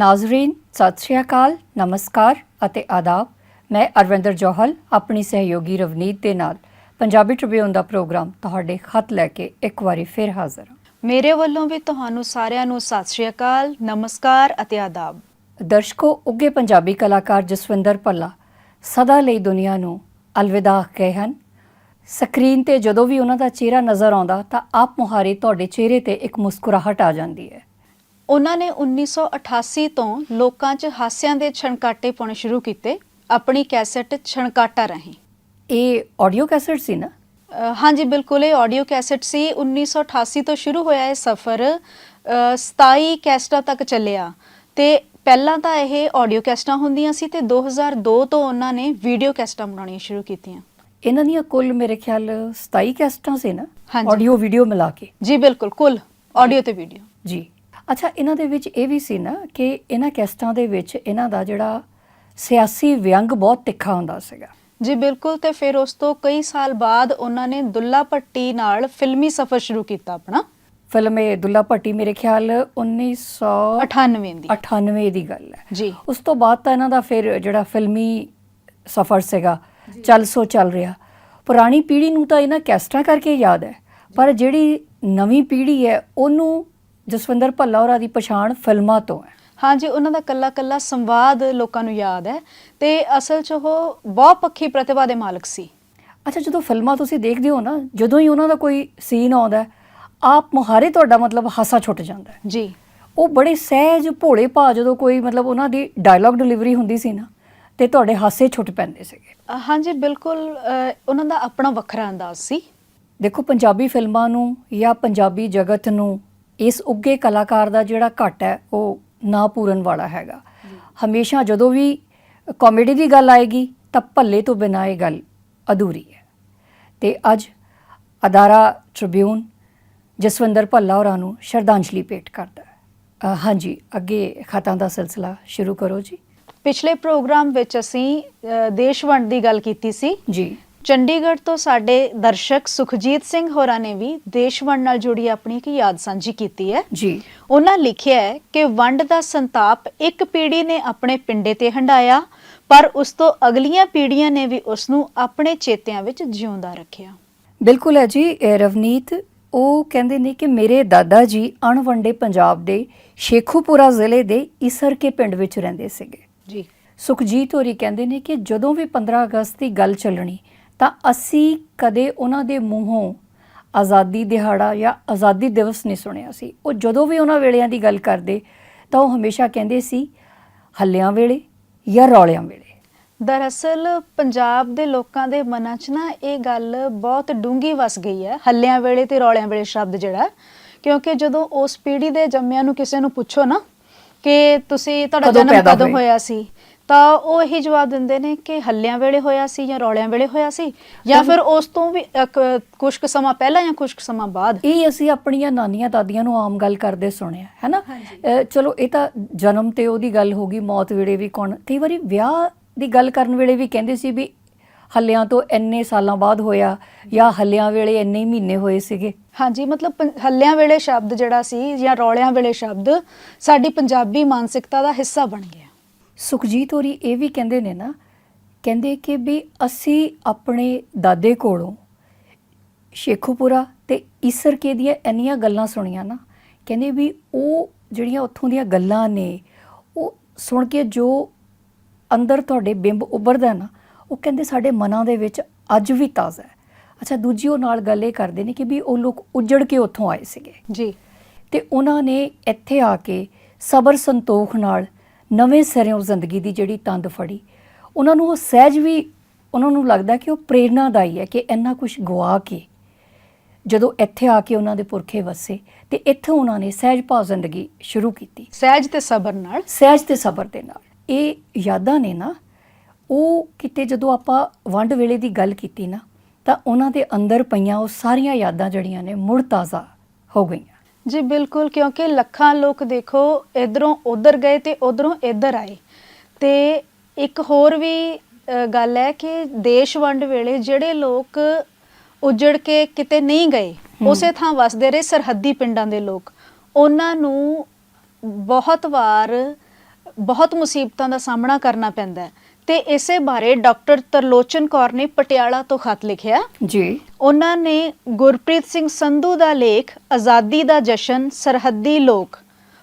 ਨਾਜ਼ਰੀਨ ਸਤਿ ਸ਼੍ਰੀ ਅਕਾਲ ਨਮਸਕਾਰ ਅਤੇ ਆਦਾਬ। ਮੈਂ ਅਰਵਿੰਦਰ ਜੋਹਲ ਆਪਣੀ ਸਹਿਯੋਗੀ ਰਵਨੀਤ ਦੇ ਨਾਲ ਪੰਜਾਬੀ ਟ੍ਰਿਬਿਊਨ ਦਾ ਪ੍ਰੋਗਰਾਮ ਤੁਹਾਡੇ ਖਤ ਲੈ ਕੇ ਇੱਕ ਵਾਰੀ ਫਿਰ ਹਾਜ਼ਰ ਹਾਂ। ਮੇਰੇ ਵੱਲੋਂ ਵੀ ਤੁਹਾਨੂੰ ਸਾਰਿਆਂ ਨੂੰ ਸਤਿ ਸ਼੍ਰੀ ਅਕਾਲ ਨਮਸਕਾਰ ਅਤੇ ਆਦਾਬ। ਦਰਸ਼ਕੋ ਉੱਗੇ ਪੰਜਾਬੀ ਕਲਾਕਾਰ ਜਸਵਿੰਦਰ ਭੱਲਾ ਸਦਾ ਲਈ ਦੁਨੀਆ ਨੂੰ ਅਲਵਿਦਾ ਕਹੇ ਹਨ। ਸਕਰੀਨ ਤੇ ਜਦੋਂ ਵੀ ਉਹਨਾਂ ਦਾ ਚਿਹਰਾ ਨਜ਼ਰ ਆਉਂਦਾ ਤਾਂ ਆਪ ਮੁਹਾਰੇ ਤੁਹਾਡੇ ਚਿਹਰੇ ਤੇ ਇੱਕ ਮੁਸਕਰਾਹਟ ਆ ਜਾਂਦੀ ਹੈ। ਉਹਨਾਂ ਨੇ 1988 ਤੋਂ ਲੋਕਾਂ 'ਚ ਹਾਸਿਆਂ ਦੇ ਛਣਕਾਟੇ ਪਾਉਣੇ ਸ਼ੁਰੂ ਕੀਤੇ ਆਪਣੀ ਕੈਸੇਟ ਛਣਕਾਟਾ ਰਾਹੀਂ। ਇਹ ਆਡੀਓ ਕੈਸੇਟ ਸੀ ਨਾ? ਹਾਂਜੀ ਬਿਲਕੁਲ ਇਹ ਆਡੀਓ ਕੈਸੇਟ ਸੀ। 1988 ਤੋਂ ਸ਼ੁਰੂ ਹੋਇਆ ਇਹ ਸਫ਼ਰ ਅ, 27 ਕੈਸਟਾਂ ਤੱਕ ਚੱਲਿਆ। ਤੇ ਪਹਿਲਾਂ ਤਾਂ ਇਹ ਆਡੀਓ ਕੈਸਟਾਂ ਹੁੰਦੀਆਂ ਸੀ ਤੇ 2002 ਤੋਂ ਉਹਨਾਂ ਨੇ ਵੀਡੀਓ ਕੈਸਟਾਂ ਬਣਾਉਣੀਆਂ ਸ਼ੁਰੂ ਕੀਤੀਆਂ। ਇਹਨਾਂ ਦੀਆਂ ਕੁੱਲ ਮੇਰੇ ਖਿਆਲ 27 ਕੈਸਟਾਂ ਸੀ ਨਾ। ਆਡੀਓ ਵੀਡੀਓ ਮਿਲਾ ਕੇ। ਜੀ ਬਿਲਕੁਲ ਕੁੱਲ ਆਡੀਓ ਤੇ ਵੀਡੀਓ। ਜੀ। ਅੱਛਾ ਇਹਨਾਂ ਦੇ ਵਿੱਚ ਇਹ ਵੀ ਸੀ ਨਾ ਕਿ ਇਹਨਾਂ ਕੈਸਟਾਂ ਦੇ ਵਿੱਚ ਇਹਨਾਂ ਦਾ ਜਿਹੜਾ ਸਿਆਸੀ ਵਿਅੰਗ ਬਹੁਤ ਤਿੱਖਾ ਹੁੰਦਾ ਸੀਗਾ। ਜੀ ਬਿਲਕੁਲ ਤੇ ਫਿਰ ਉਸ ਤੋਂ ਕਈ ਸਾਲ ਬਾਅਦ ਉਹਨਾਂ ਨੇ ਦੁੱਲਾ ਭੱਟੀ ਨਾਲ ਫਿਲਮੀ ਸਫ਼ਰ ਸ਼ੁਰੂ ਕੀਤਾ ਆਪਣਾ। ਫਿਲਮ ਇਹ ਦੁੱਲਾ ਭੱਟੀ ਮੇਰੇ ਖਿਆਲ 1998 98 ਦੀ। ਦੀ ਗੱਲ ਹੈ। ਜੀ। ਉਸ ਤੋਂ ਬਾਅਦ ਤਾਂ ਇਹਨਾਂ ਦਾ ਫਿਰ ਜਿਹੜਾ ਫਿਲਮੀ ਸਫ਼ਰ ਸੀਗਾ ਚੱਲ ਸੋ ਚੱਲ ਰਿਹਾ। ਪੁਰਾਣੀ ਪੀੜ੍ਹੀ ਨੂੰ ਤਾਂ ਇਹਨਾਂ ਕੈਸਟਾਂ ਕਰਕੇ ਯਾਦ ਹੈ ਪਰ ਜਿਹੜੀ ਨਵੀਂ ਪੀੜ੍ਹੀ ਹੈ ਉਹਨੂੰ ਜਸਵਿੰਦਰ ਭੱਲਾ ਹੋਰਾਂ ਦੀ ਪਛਾਣ ਫਿਲਮਾਂ ਤੋਂ ਹੈ। ਹਾਂਜੀ ਉਹਨਾਂ ਦਾ ਕੱਲਾ ਕੱਲਾ ਸੰਵਾਦ ਲੋਕਾਂ ਨੂੰ ਯਾਦ ਹੈ ਤੇ ਅਸਲ 'ਚ ਉਹ ਬਹੁਤ ਪੱਖੀ ਪ੍ਰਤਿਭਾ ਦੇ ਮਾਲਕ ਸੀ। ਅੱਛਾ ਜਦੋਂ ਫਿਲਮਾਂ ਤੁਸੀਂ ਦੇਖਦੇ ਹੋ ਨਾ ਜਦੋਂ ਹੀ ਉਹਨਾਂ ਦਾ ਕੋਈ ਸੀਨ ਆਉਂਦਾ ਆਪ ਮੁਹਾਰੇ ਤੁਹਾਡਾ ਮਤਲਬ ਹਾਸਾ ਛੁੱਟ ਜਾਂਦਾ ਜੀ। ਉਹ ਬੜੇ ਸਹਿਜ ਭੋਲੇ ਭਾ ਜਦੋਂ ਕੋਈ ਮਤਲਬ ਉਹਨਾਂ ਦੀ ਡਾਇਲੌਗ ਡਿਲੀਵਰੀ ਹੁੰਦੀ ਸੀ ਨਾ ਤੇ ਤੁਹਾਡੇ ਹਾਸੇ ਛੁੱਟ ਪੈਂਦੇ ਸੀਗੇ। ਹਾਂਜੀ ਬਿਲਕੁਲ ਉਹਨਾਂ ਦਾ ਆਪਣਾ ਵੱਖਰਾ ਅੰਦਾਜ਼ ਸੀ। ਦੇਖੋ ਪੰਜਾਬੀ ਫਿਲਮਾਂ ਨੂੰ ਜਾਂ ਪੰਜਾਬੀ ਜਗਤ ਨੂੰ ਇਸ ਉੱਗੇ ਕਲਾਕਾਰ ਦਾ ਜਿਹੜਾ ਘਟ ਹੈ ਉਹ ਨਾ ਪੂਰਨ ਵਾਲਾ ਹੈਗਾ। ਹਮੇਸ਼ਾ ਜਦੋਂ ਵੀ ਕਾਮੇਡੀ ਦੀ ਗੱਲ ਆਏਗੀ ਤਾਂ ਭੱਲੇ ਤੋਂ ਬਿਨਾਂ ਇਹ ਗੱਲ ਅਧੂਰੀ ਹੈ। ਤੇ ਅੱਜ ਅਦਾਰਾ ਟ੍ਰਿਬਿਊਨ ਜਸਵਿੰਦਰ ਭੱਲਾ ਹੋਰਾਂ ਨੂੰ ਸ਼ਰਧਾਂਜਲੀ ਭੇਟ ਕਰਦਾ ਹੈ। ਹਾਂਜੀ ਅੱਗੇ ਖਤਾਂ ਦਾ ਸਿਲਸਿਲਾ ਸ਼ੁਰੂ ਕਰੋ ਜੀ। ਪਿਛਲੇ ਪ੍ਰੋਗਰਾਮ ਵਿੱਚ ਅਸੀਂ ਦੇਸ਼ ਵੰਡ ਦੀ ਗੱਲ ਕੀਤੀ ਸੀ। ਜੀ। ਚੰਡੀਗੜ੍ਹ ਤੋਂ ਸਾਡੇ ਦਰਸ਼ਕ ਸੁਖਜੀਤ ਸਿੰਘ ਹੋਰਾਂ ਨੇ ਵੀ ਦੇਸ਼ ਵੰਡ ਨਾਲ ਜੁੜੀ ਆਪਣੀ ਇੱਕ ਯਾਦ ਸਾਂਝੀ ਕੀਤੀ ਹੈ। ਜੀ। ਉਹਨਾਂ ਲਿਖਿਆ ਹੈ ਕਿ ਵੰਡ ਦਾ ਸੰਤਾਪ ਇੱਕ ਪੀੜ੍ਹੀ ਨੇ ਆਪਣੇ ਪਿੰਡੇ ਤੇ ਹੰਡਾਇਆ ਪਰ ਉਸ ਤੋਂ ਅਗਲੀਆਂ ਪੀੜ੍ਹੀਆਂ ਨੇ ਵੀ ਉਸ ਨੂੰ ਆਪਣੇ ਚੇਤਿਆਂ ਵਿੱਚ ਜਿਉਂਦਾ ਰੱਖਿਆ। ਬਿਲਕੁਲ ਹੈ ਜੀ ਇਹ ਰਵਨੀਤ ਉਹ ਕਹਿੰਦੇ ਨੇ ਕਿ ਮੇਰੇ ਦਾਦਾ ਜੀ ਅਣਵੰਡੇ ਪੰਜਾਬ ਦੇ ਸ਼ੇਖੂਪੁਰਾ ਜ਼ਿਲ੍ਹੇ ਦੇ ਇਸਰਕੇ ਪਿੰਡ ਵਿੱਚ ਰਹਿੰਦੇ ਸੀਗੇ। ਜੀ। ਸੁਖਜੀਤ ਹੋਰੀ ਕਹਿੰਦੇ ਨੇ ਕਿ ਜਦੋਂ ਵੀ 15 ਅਗਸਤ ਦੀ ਗੱਲ ਚੱਲਣੀ ਤਾਂ ਅਸੀਂ ਕਦੇ ਉਹਨਾਂ ਦੇ ਮੂੰਹੋਂ ਆਜ਼ਾਦੀ ਦਿਹਾੜਾ ਜਾਂ ਆਜ਼ਾਦੀ ਦਿਵਸ ਨਹੀਂ ਸੁਣਿਆ ਸੀ ਉਹ ਜਦੋਂ ਵੀ ਉਹਨਾਂ ਵੇਲਿਆਂ ਦੀ ਗੱਲ ਕਰਦੇ ਤਾਂ ਉਹ ਹਮੇਸ਼ਾ ਕਹਿੰਦੇ ਸੀ ਹੱਲਿਆਂ ਵੇਲੇ ਜਾਂ ਰੌਲਿਆਂ ਵੇਲੇ ਦਰਅਸਲ ਪੰਜਾਬ ਦੇ ਲੋਕਾਂ ਦੇ ਮਨਾਂ 'ਚ ਨਾ ਇਹ ਗੱਲ ਬਹੁਤ ਡੂੰਗੀ ਵਸ ਗਈ ਹੈ ਹੱਲਿਆਂ ਵੇਲੇ ਤੇ ਰੌਲਿਆਂ ਵੇਲੇ ਸ਼ਬਦ ਜਿਹੜਾ। ਕਿਉਂਕਿ ਜਦੋਂ ਉਸ ਪੀੜ੍ਹੀ ਦੇ ਜੰਮਿਆਂ ਨੂੰ ਕਿਸੇ ਨੂੰ ਪੁੱਛੋ ਨਾ ਕਿ ਤੁਸੀਂ ਤੁਹਾਡਾ ਜਨਮ ਕਦੋਂ? ਹੋਇਆ ਸੀ ਤਾਂ ਉਹ ਇਹੀ ਜਵਾਬ ਦਿੰਦੇ ਨੇ ਕਿ ਹੱਲਿਆਂ ਵੇਲੇ ਹੋਇਆ ਸੀ ਜਾਂ ਰੌਲਿਆਂ ਵੇਲੇ ਹੋਇਆ ਸੀ ਜਾਂ ਫਿਰ ਉਸ ਤੋਂ ਵੀ ਕੁਝ ਕੁ ਸਮਾਂ ਪਹਿਲਾਂ ਜਾਂ ਕੁਝ ਕੁ ਸਮਾਂ ਬਾਅਦ? ਇਹ ਅਸੀਂ ਆਪਣੀਆਂ ਨਾਨੀਆਂ ਦਾਦੀਆਂ ਨੂੰ ਆਮ ਗੱਲ ਕਰਦੇ ਸੁਣਿਆ ਹੈ ਨਾ ਚਲੋ ਇਹ ਤਾਂ ਜਨਮ ਤੇ ਉਹਦੀ ਗੱਲ ਹੋ ਗਈ ਮੌਤ ਵੇਲੇ ਵੀ ਕੌਣ ਕਈ ਵਾਰੀ ਵਿਆਹ ਦੀ ਗੱਲ ਕਰਨ ਵੇਲੇ ਵੀ ਕਹਿੰਦੇ ਸੀ ਵੀ ਹੱਲਿਆਂ ਤੋਂ ਇੰਨੇ ਸਾਲਾਂ ਬਾਅਦ ਹੋਇਆ ਜਾਂ ਹੱਲਿਆਂ ਵੇਲੇ ਇੰਨੇ ਮਹੀਨੇ ਹੋਏ ਸੀਗੇ। ਹਾਂਜੀ ਮਤਲਬ ਹੱਲਿਆਂ ਵੇਲੇ ਸ਼ਬਦ ਜਿਹੜਾ ਸੀ ਜਾਂ ਰੌਲਿਆਂ ਵੇਲੇ ਸ਼ਬਦ ਸਾਡੀ ਪੰਜਾਬੀ ਮਾਨਸਿਕਤਾ ਦਾ ਹਿੱਸਾ ਬਣ ਗਿਆ। ਸੁਖਜੀਤ ਹੋਰੀ ਇਹ ਵੀ ਕਹਿੰਦੇ ਨੇ ਨਾ ਕਹਿੰਦੇ ਕਿ ਵੀ ਅਸੀਂ ਆਪਣੇ ਦਾਦੇ ਕੋਲੋਂ ਸ਼ੇਖੂਪੁਰਾ ਤੇ ਈਸਰਕੇ ਦੀਆਂ ਇੰਨੀਆਂ ਗੱਲਾਂ ਸੁਣੀਆਂ ਨਾ ਕਹਿੰਦੇ ਵੀ ਉਹ ਜਿਹੜੀਆਂ ਉੱਥੋਂ ਦੀਆਂ ਗੱਲਾਂ ਨੇ ਉਹ ਸੁਣ ਕੇ ਜੋ ਅੰਦਰ ਤੁਹਾਡੇ ਬਿੰਬ ਉੱਭਰਦਾ ਨਾ ਉਹ ਕਹਿੰਦੇ ਸਾਡੇ ਮਨਾਂ ਦੇ ਵਿੱਚ ਅੱਜ ਵੀ ਤਾਜ਼ਾ ਹੈ। ਅੱਛਾ ਦੂਜੀ ਉਹ ਨਾਲ ਗੱਲ ਇਹ ਕਰਦੇ ਨੇ ਕਿ ਵੀ ਉਹ ਲੋਕ ਉੱਜੜ ਕੇ ਉੱਥੋਂ ਆਏ ਸੀਗੇ। ਜੀ। ਤੇ ਉਹਨਾਂ ਨੇ ਇੱਥੇ ਆ ਕੇ ਸਬਰ ਸੰਤੋਖ ਨਾਲ ਨਵੇਂ ਸਿਰਿਓਂ ਜ਼ਿੰਦਗੀ ਦੀ ਜਿਹੜੀ ਤੰਦ ਫੜੀ ਉਹਨਾਂ ਨੂੰ ਉਹ ਸਹਿਜ ਵੀ ਉਹਨਾਂ ਨੂੰ ਲੱਗਦਾ ਕਿ ਉਹ ਪ੍ਰੇਰਨਾਦਾਈ ਹੈ ਕਿ ਇੰਨਾ ਕੁਝ ਗਵਾ ਕੇ ਜਦੋਂ ਇੱਥੇ ਆ ਕੇ ਉਹਨਾਂ ਦੇ ਪੁਰਖੇ ਵਸੇ ਤੇ ਇੱਥੇ ਉਹਨਾਂ ਨੇ ਸਹਿਜ ਭਾਵ ਜ਼ਿੰਦਗੀ ਸ਼ੁਰੂ ਕੀਤੀ। ਸਹਿਜ ਤੇ ਸਬਰ ਨਾਲ? ਸਹਿਜ ਤੇ ਸਬਰ ਦੇ ਨਾਲ। ਇਹ ਯਾਦਾਂ ਨੇ ਨਾ ਉਹ ਕਿਤੇ ਜਦੋਂ ਆਪਾਂ ਵੰਡ ਵੇਲੇ ਦੀ ਗੱਲ ਕੀਤੀ ਨਾ ਤਾਂ ਉਹਨਾਂ ਦੇ ਅੰਦਰ ਪਈਆਂ ਉਹ ਸਾਰੀਆਂ ਯਾਦਾਂ ਜਿਹੜੀਆਂ ਨੇ ਮੁੜ ਤਾਜ਼ਾ ਹੋ ਗਈਆਂ। ਜੀ ਬਿਲਕੁਲ ਕਿਉਂਕਿ ਲੱਖਾਂ ਲੋਕ ਦੇਖੋ ਇਧਰੋਂ ਉਧਰ ਗਏ ਤੇ ਉਧਰੋਂ ਇੱਧਰ ਆਏ। ਤੇ ਇੱਕ ਹੋਰ ਵੀ ਗੱਲ ਹੈ ਕਿ ਦੇਸ਼ ਵੰਡ ਵੇਲੇ ਜਿਹੜੇ ਲੋਕ ਉਜੜ ਕੇ ਕਿਤੇ ਨਹੀਂ ਗਏ ਉਸੇ ਥਾਂ ਵਸਦੇ ਰਹੇ ਸਰਹੱਦੀ ਪਿੰਡਾਂ ਦੇ ਲੋਕ। ਉਹਨਾਂ ਨੂੰ ਬਹੁਤ ਵਾਰ ਬਹੁਤ ਮੁਸੀਬਤਾਂ ਦਾ ਸਾਹਮਣਾ ਕਰਨਾ ਪੈਂਦਾ ਹੈ। ਤੇ ਇਸੇ ਬਾਰੇ ਡਾਕਟਰ ਤਰਲੋਚਨ ਕੌਰ ਨੇ ਪਟਿਆਲਾ ਤੋਂ ਖਤ ਲਿਖਿਆ। ਜੀ। ਉਹਨਾਂ ਨੇ ਗੁਰਪ੍ਰੀਤ ਸਿੰਘ ਸੰਧੂ ਦਾ ਲੇਖ ਆਜ਼ਾਦੀ ਦਾ ਜਸ਼ਨ ਸਰਹੱਦੀ ਲੋਕ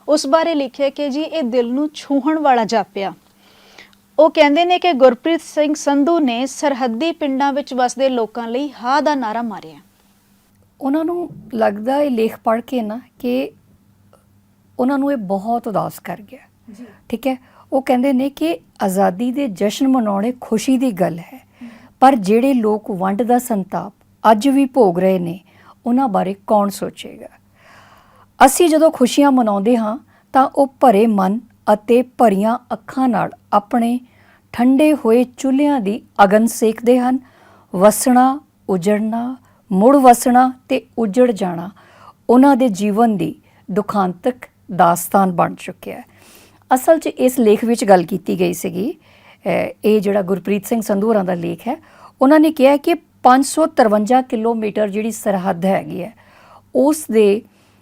ਉਸ ਬਾਰੇ ਲਿਖਿਆ ਕਿ ਜੀ ਇਹ ਦਿਲ ਨੂੰ ਛੂਹਣ ਵਾਲਾ ਜਾਪਿਆ। ਉਹ ਕਹਿੰਦੇ ਨੇ ਕਿ ਗੁਰਪ੍ਰੀਤ ਸਿੰਘ ਸੰਧੂ ਨੇ ਸਰਹੱਦੀ ਪਿੰਡਾਂ ਵਿੱਚ ਵਸਦੇ ਲੋਕਾਂ ਲਈ ਹਾਂ ਦਾ ਨਾਰਾ ਮਾਰਿਆ। ਉਹਨਾਂ ਨੂੰ ਲੱਗਦਾ ਇਹ ਲੇਖ ਪੜ੍ਹ ਕੇ ਨਾ ਕਿ ਉਹਨਾਂ ਨੂੰ ਇਹ ਬਹੁਤ ਉਦਾਸ ਕਰ ਗਿਆ। ਠੀਕ ਹੈ? ਉਹ ਕਹਿੰਦੇ ਨੇ ਕਿ ਆਜ਼ਾਦੀ ਦੇ ਜਸ਼ਨ ਮਨਾਉਣੇ ਖੁਸ਼ੀ ਦੀ ਗੱਲ ਹੈ। ਪਰ ਜਿਹੜੇ ਲੋਕ ਵੰਡ ਦਾ ਸੰਤਾਪ ਅੱਜ ਵੀ ਭੋਗ ਰਹੇ ਨੇ, ਉਹਨਾਂ ਬਾਰੇ ਕੌਣ ਸੋਚੇਗਾ? ਅਸੀਂ ਜਦੋਂ ਖੁਸ਼ੀਆਂ ਮਨਾਉਂਦੇ ਹਾਂ, ਤਾਂ ਉਹ ਭਰੇ ਮਨ ਅਤੇ ਭਰੀਆਂ ਅੱਖਾਂ ਨਾਲ ਆਪਣੇ ਠੰਡੇ ਹੋਏ ਚੁੱਲ੍ਹਿਆਂ ਦੀ ਅਗਨ ਸੇਕਦੇ ਹਨ। ਵਸਣਾ, ਉਜੜਨਾ, ਮੁੜ ਵਸਣਾ ਤੇ ਉਜੜ ਜਾਣਾ ਉਹਨਾਂ ਦੇ ਜੀਵਨ ਦੀ ਦੁਖਾਂਤਕ ਦਾਸਤਾਨ ਬਣ ਚੁੱਕਿਆ ਹੈ। ਅਸਲ 'ਚ ਇਸ ਲੇਖ ਵਿੱਚ ਗੱਲ ਕੀਤੀ ਗਈ ਸੀਗੀ ਇਹ ਜਿਹੜਾ ਗੁਰਪ੍ਰੀਤ ਸਿੰਘ ਸੰਧੂ ਹੋਰਾਂ ਦਾ ਲੇਖ ਹੈ, ਉਹਨਾਂ ਨੇ ਕਿਹਾ ਕਿ 553 ਕਿਲੋਮੀਟਰ ਜਿਹੜੀ ਸਰਹੱਦ ਹੈਗੀ ਹੈ, ਉਸ ਦੇ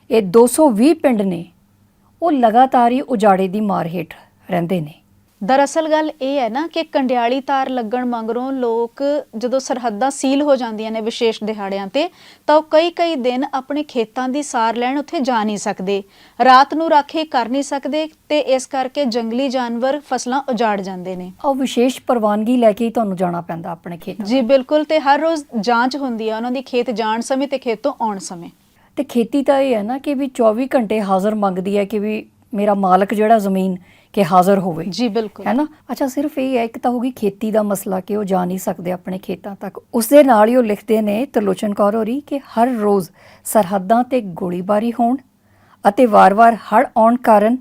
ਇਹ 220 ਪਿੰਡ ਨੇ, ਉਹ ਲਗਾਤਾਰ ਹੀ ਉਜਾੜੇ ਦੀ ਮਾਰ ਹੇਠ ਰਹਿੰਦੇ ਨੇ। ਦਰਅਸਲ ਗੱਲ ਇਹ ਹੈ ਨਾ ਕਿ ਕੰਡਿਆਲੀ ਤਾਰ ਲੱਗਣ ਮਗਰੋਂ ਲੋਕ ਜਦੋਂ ਸਰਹੱਦਾਂ ਸੀਲ ਹੋ ਜਾਂਦੀਆਂ ਨੇ ਵਿਸ਼ੇਸ਼ ਦਿਹਾੜਿਆਂ ਤੇ ਤਾਂ ਉਹ ਕਈ ਕਈ ਦਿਨ ਆਪਣੇ ਖੇਤਾਂ ਦੀ ਸਾਰ ਲੈਣ ਉੱਥੇ ਜਾ ਨਹੀਂ ਸਕਦੇ। ਰਾਤ ਨੂੰ ਰਾਖੀ ਕਰ ਨਹੀਂ ਸਕਦੇ ਤੇ ਇਸ ਕਰਕੇ ਜੰਗਲੀ ਜਾਨਵਰ ਫਸਲਾਂ ਉਜਾੜ ਜਾਂਦੇ ਨੇ। ਉਹ ਵਿਸ਼ੇਸ਼ ਪ੍ਰਵਾਨਗੀ ਲੈ ਕੇ ਹੀ ਤੁਹਾਨੂੰ ਜਾਣਾ ਪੈਂਦਾ ਆਪਣੇ ਖੇਤਾਂ ਜੀ ਬਿਲਕੁਲ ਤੇ ਹਰ ਰੋਜ਼ ਜਾਂਚ ਹੁੰਦੀ ਹੈ ਉਹਨਾਂ ਦੀ ਖੇਤ ਜਾਣ ਸਮੇਂ ਤੇ ਖੇਤ ਤੋਂ ਆਉਣ ਸਮੇਂ। ਤੇ ਖੇਤੀ ਤਾਂ ਇਹ ਹੈ ਨਾ ਕਿ ਵੀ 24 ਘੰਟੇ ਹਾਜ਼ਰ ਮੰਗਦੀ ਹੈ ਕਿ ਵੀ ਮੇਰਾ ਮਾਲਕ ਜਿਹੜਾ ਜ਼ਮੀਨ ਕਿ ਹਾਜ਼ਰ ਹੋਵੇ। ਜੀ ਬਿਲਕੁਲ। ਹੈ ਨਾ ਅੱਛਾ ਸਿਰਫ ਇਹ ਹੈ ਇੱਕ ਤਾਂ ਹੋਗੀ ਖੇਤੀ ਦਾ ਮਸਲਾ ਕਿ ਉਹ ਜਾ ਨਹੀਂ ਸਕਦੇ ਆਪਣੇ ਖੇਤਾਂ ਤੱਕ। ਉਸ ਦੇ ਨਾਲ ਹੀ ਉਹ ਲਿਖਦੇ ਨੇ ਤਰਲੋਚਨ ਕੌਰ ਹੋਰੀ ਕਿ ਹਰ ਰੋਜ਼ ਸਰਹੱਦਾਂ ਤੇ ਗੋਲੀਬਾਰੀ ਹੋਣ ਅਤੇ ਵਾਰ-ਵਾਰ ਹੜ੍ਹ ਆਉਣ ਕਾਰਨ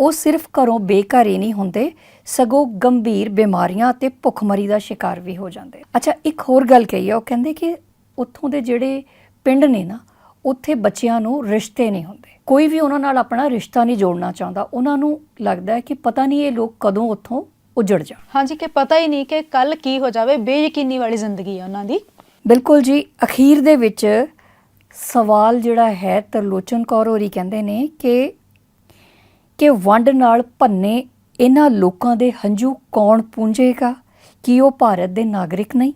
ਉਹ ਸਿਰਫ ਘਰੋਂ ਬੇਘਰ ਹੀ ਨਹੀਂ ਹੁੰਦੇ ਸਗੋਂ ਗੰਭੀਰ ਬਿਮਾਰੀਆਂ ਅਤੇ ਭੁੱਖਮਰੀ ਦਾ ਸ਼ਿਕਾਰ ਵੀ ਹੋ ਜਾਂਦੇ। ਅੱਛਾ ਇੱਕ ਹੋਰ ਗੱਲ ਕਹੀ ਆ ਉਹ ਕਹਿੰਦੇ ਕਿ ਉੱਥੋਂ ਦੇ ਜਿਹੜੇ ਪਿੰਡ ਨੇ ਨਾ ਉੱਥੇ ਬੱਚਿਆਂ ਨੂੰ ਰਿਸ਼ਤੇ ਨਹੀਂ ਹੁੰਦੇ। ਕੋਈ ਵੀ ਉਹਨਾਂ ਨਾਲ ਆਪਣਾ ਰਿਸ਼ਤਾ ਨਹੀਂ ਜੋੜਨਾ ਚਾਹੁੰਦਾ। ਉਹਨਾਂ ਨੂੰ ਲੱਗਦਾ ਹੈ ਕਿ ਪਤਾ ਨਹੀਂ ਇਹ ਲੋਕ ਕਦੋਂ ਉੱਥੋਂ ਉਜੜ ਜਾਣ। ਹਾਂਜੀ ਕਿ ਪਤਾ ਹੀ ਨਹੀਂ ਕਿ ਕੱਲ ਕੀ ਹੋ ਜਾਵੇ। ਬੇਯਕੀਨੀ ਵਾਲੀ ਜ਼ਿੰਦਗੀ ਹੈ ਉਹਨਾਂ ਦੀ। ਬਿਲਕੁਲ ਜੀ ਅਖੀਰ ਦੇ ਵਿੱਚ ਸਵਾਲ ਜਿਹੜਾ ਹੈ ਤਰਲੋਚਨ ਕੌਰ ਹੋਰੀ ਕਹਿੰਦੇ ਨੇ ਕਿ ਕਿ ਵੰਡ ਨਾਲ ਭੰਨੇ ਇਹਨਾਂ ਲੋਕਾਂ ਦੇ ਹੰਝੂ ਕੌਣ ਪੂੰਝੇਗਾ? ਕੀ ਉਹ ਭਾਰਤ ਦੇ ਨਾਗਰਿਕ ਨਹੀਂ?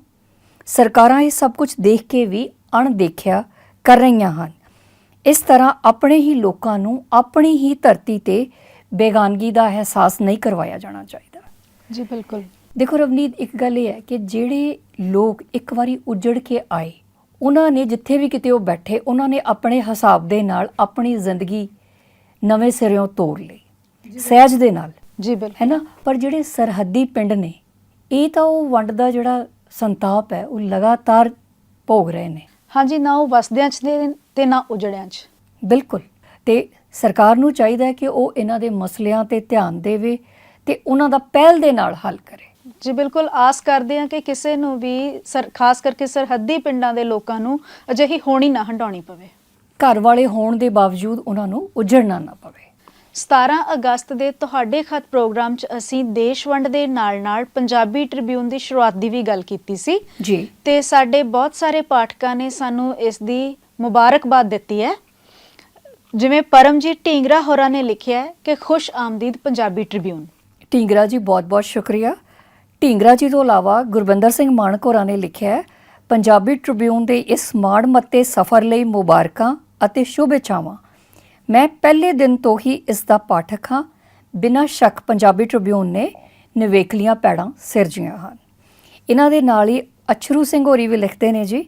ਸਰਕਾਰਾਂ ਇਹ ਸਭ ਕੁਝ ਦੇਖ ਕੇ ਵੀ ਅਣਦੇਖਿਆ ਕਰ ਰਹੀਆਂ ਹਨ। ਇਸ ਤਰ੍ਹਾਂ ਆਪਣੇ ਹੀ ਲੋਕਾਂ ਨੂੰ ਆਪਣੀ ਹੀ ਧਰਤੀ ਤੇ ਬੇਗਾਨਗੀ ਦਾ ਅਹਿਸਾਸ ਨਹੀਂ ਕਰਵਾਇਆ ਜਾਣਾ ਚਾਹੀਦਾ। ਜੀ ਬਿਲਕੁਲ। ਦੇਖੋ ਰਵਨੀਤ ਇੱਕ ਗੱਲ ਇਹ ਹੈ ਕਿ ਜਿਹੜੇ ਲੋਕ ਇੱਕ ਵਾਰੀ ਉਜੜ ਕੇ ਆਏ ਉਹਨਾਂ ਨੇ ਜਿੱਥੇ ਵੀ ਕਿਤੇ ਉਹ ਬੈਠੇ ਉਹਨਾਂ ਨੇ ਆਪਣੇ ਹਿਸਾਬ ਦੇ ਨਾਲ ਆਪਣੀ ਜ਼ਿੰਦਗੀ ਨਵੇਂ ਸਿਰਿਓਂ ਤੋੜ ਲਈ ਸਹਿਜ ਦੇ ਨਾਲ। ਜੀ ਬਿਲਕੁਲ। ਹੈ ਨਾ? ਪਰ ਜਿਹੜੇ ਸਰਹੱਦੀ ਪਿੰਡ ਨੇ ਇਹ ਤਾਂ ਉਹ ਵੰਡ ਦਾ ਜਿਹੜਾ ਸੰਤਾਪ ਹੈ ਉਹ ਲਗਾਤਾਰ ਭੋਗ ਰਹੇ ਨੇ। ਹਾਂਜੀ ਨਾ ਉਹ ਵਸਦਿਆਂ ਚ ਨੇ ਤੇ ਨਾ ਉਜੜਿਆਂ ਚ। ਬਿਲਕੁਲ। ਤੇ ਸਰਕਾਰ ਨੂੰ ਚਾਹੀਦਾ ਹੈ ਕਿ ਉਹ ਇਹਨਾਂ ਦੇ ਮਸਲਿਆਂ ਤੇ ਧਿਆਨ ਦੇਵੇ ਤੇ ਉਹਨਾਂ ਦਾ ਪਹਿਲ ਦੇ ਨਾਲ ਹੱਲ ਕਰੇ। ਜੀ ਬਿਲਕੁਲ ਆਸ ਕਰਦੇ ਹਾਂ ਕਿ ਕਿਸੇ ਨੂੰ ਵੀ ਸਰ ਖਾਸ ਕਰਕੇ ਸਰਹੱਦੀ ਪਿੰਡਾਂ ਦੇ ਲੋਕਾਂ ਨੂੰ ਅਜਿਹੀ ਹੋਣੀ ਨਾ ਹੰਡਾਉਣੀ ਪਵੇ। ਘਰ ਵਾਲੇ ਹੋਣ ਦੇ ਬਾਵਜੂਦ ਉਹਨਾਂ ਨੂੰ ਉਜੜਨਾ ਨਾ ਪਵੇ। 17 ਅਗਸਤ ਦੇ ਤੁਹਾਡੇ ਖਤ ਪ੍ਰੋਗਰਾਮ 'ਚ ਅਸੀਂ ਦੇਸ਼ ਵੰਡ ਦੇ ਨਾਲ-ਨਾਲ ਪੰਜਾਬੀ ਟ੍ਰਿਬਿਊਨ ਦੀ ਸ਼ੁਰੂਆਤ ਦੀ ਵੀ ਗੱਲ ਕੀਤੀ ਸੀ। ਜੀ। ਤੇ ਸਾਡੇ ਬਹੁਤ ਸਾਰੇ ਪਾਠਕਾਂ ਨੇ ਸਾਨੂੰ ਇਸ ਦੀ ਮੁਬਾਰਕਬਾਦ ਦਿੱਤੀ ਹੈ। ਜਿਵੇਂ ਪਰਮਜੀਤ ਢੀਂਗਰਾ ਹੋਰਾਂ ਨੇ ਲਿਖਿਆ ਹੈ ਕਿ ਖੁਸ਼ ਆਮਦੀਦ ਪੰਜਾਬੀ ਟ੍ਰਿਬਿਊਨ। ਢੀਂਗਰਾ ਜੀ ਬਹੁਤ-ਬਹੁਤ ਸ਼ੁਕਰੀਆ। ਢੀਂਗਰਾ ਜੀ ਤੋਂ ਇਲਾਵਾ ਗੁਰਬੰਦਰ ਸਿੰਘ ਮਾਨਕ ਹੋਰਾਂ ਨੇ ਲਿਖਿਆ ਹੈ ਪੰਜਾਬੀ ਟ੍ਰਿਬਿਊਨ ਦੇ ਇਸ ਮਾਣ ਮੱਤੇ ਸਫ਼ਰ ਲਈ ਮੁਬਾਰਕਾਂ ਅਤੇ ਸ਼ੁਭ ਇੱਛਾਵਾਂ ਮੈਂ ਪਹਿਲੇ ਦਿਨ ਤੋਂ ਹੀ ਇਸ ਦਾ ਪਾਠਕ ਹਾਂ। ਬਿਨਾਂ ਸ਼ੱਕ ਪੰਜਾਬੀ ਟ੍ਰਿਬਿਊਨ ਨੇ ਨਿਵੇਕਲੀਆਂ ਪੈੜਾਂ ਸਿਰਜੀਆਂ ਹਨ। ਇਹਨਾਂ ਦੇ ਨਾਲ ਹੀ ਅਛਰੂ ਸਿੰਘ ਹੋਰੀ ਵੀ ਲਿਖਦੇ ਨੇ ਜੀ।